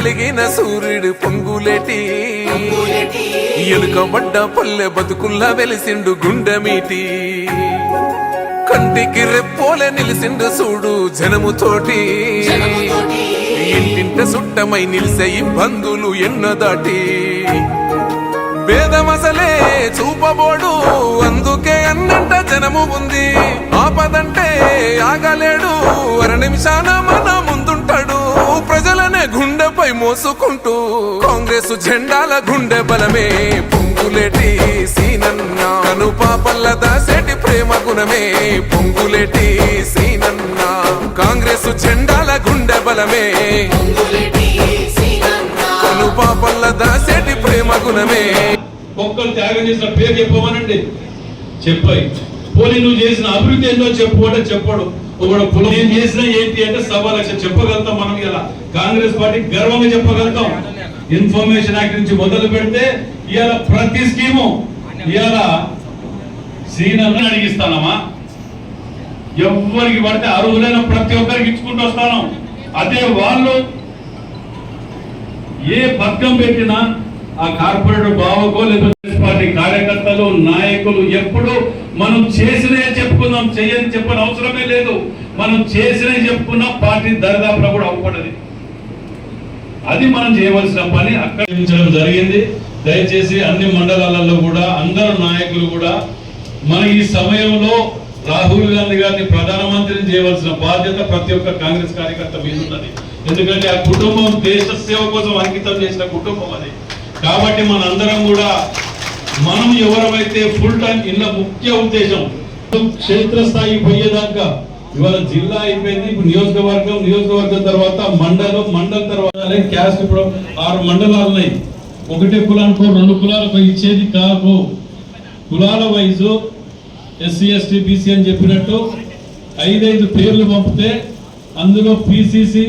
వెలిగిన సూర్యుడు పొంగులేటి. ఎలుకబడ్డ పల్లె బతుకుల్లా వెలిసిండు గుండె మీటి. కంటికి రెప్పోలే నిలిసిండు చూడు జనముతోటి. ఇంటింట సుట్టమై నిలిసే ఇబ్బందులు ఎన్నో దాటి భేదమసలే చూపబోడు అందుకే అన్నంట జనము ఉంది. ఆపదంటే ఆగలేడు అర నిమిషాన గుండెపై మోసుకుంటూ కాంగ్రెస్ జెండాల గుండె బలమే. పొంగులేటి సీనన్న అనుపాపల్ల దాసేటి ప్రేమ గుణమే. పొంగులేటి సీనన్న కాంగ్రెస్ జెండాల గుండె బలమే. అనుపాపల్ల దాసేటి ప్రేమ గుణమే. ఒక్కరు త్యాగం చేసిన పేరు చెప్పమనండి. చెప్పాయి. పోనీ నువ్వు చేసిన అభివృద్ధి ఏందో చెప్పు అంటే చెప్పడు. ఏం చేసినా ఏంటి అంటే సవా లక్ష చెప్పగలుగుతాం మనం ఇలా. కాంగ్రెస్ పార్టీ గర్వంగా చెప్పగలుగుతాం. ఇన్ఫర్మేషన్ యాక్ట్ నుంచి మొదలు పెడితే ఇవాళ ప్రతి స్కీము ఇవాళ సీనియర్ని అడిగిస్తానమ్మా. ఎవరికి పడితే అర్హులైన ప్రతి ఒక్కరికి ఇచ్చుకుంటూ వస్తాను. అదే వాళ్ళు ఏ పథకం పెట్టినా ఆ కార్పొరేటర్ బావకో లేకపోతే పార్టీ కార్యకర్తలు నాయకులు ఎప్పుడు మనం చేసినే చెప్పుకుందాం చెయ్యని చెప్పని అవసరమే లేదు. మనం చేసినే చెప్పుకున్న పార్టీ దరిదాపులో కూడా అవ్వకూడదు. అది మనం చేయవలసిన పని. అక్కడ జరిగింది. దయచేసి అన్ని మండలాలలో కూడా అందరు నాయకులు కూడా మన ఈ సమయంలో రాహుల్ గాంధీ గారిని ప్రధానమంత్రిని చేయవలసిన బాధ్యత ప్రతి ఒక్క కాంగ్రెస్ కార్యకర్త మీద ఉన్నది. ఎందుకంటే ఆ కుటుంబం దేశ సేవ కోసం అంకితం చేసిన కుటుంబం అది. కాబట్టి మనందరం కూడా మనం ఎవరైతే ఫుల్ టైం ఇళ్ళ ముఖ్య ఉద్దేశం క్షేత్రస్థాయి పోయేదాకా ఇవాళ జిల్లా అయిపోయింది. ఇప్పుడు నియోజకవర్గం నియోజకవర్గం తర్వాత మండలం మండలం తర్వాత క్యాస్ట్ ఇప్పుడు ఆరు మండలాలు ఉన్నాయి. ఒకటే కులానికి రెండు కులాలకు ఇచ్చేది కాదు కులాల వైజు ఎస్సీ ఎస్టీ బీసీ అని చెప్పినట్టు ఐదైదు పేర్లు పంపితే అందులో పిసిసి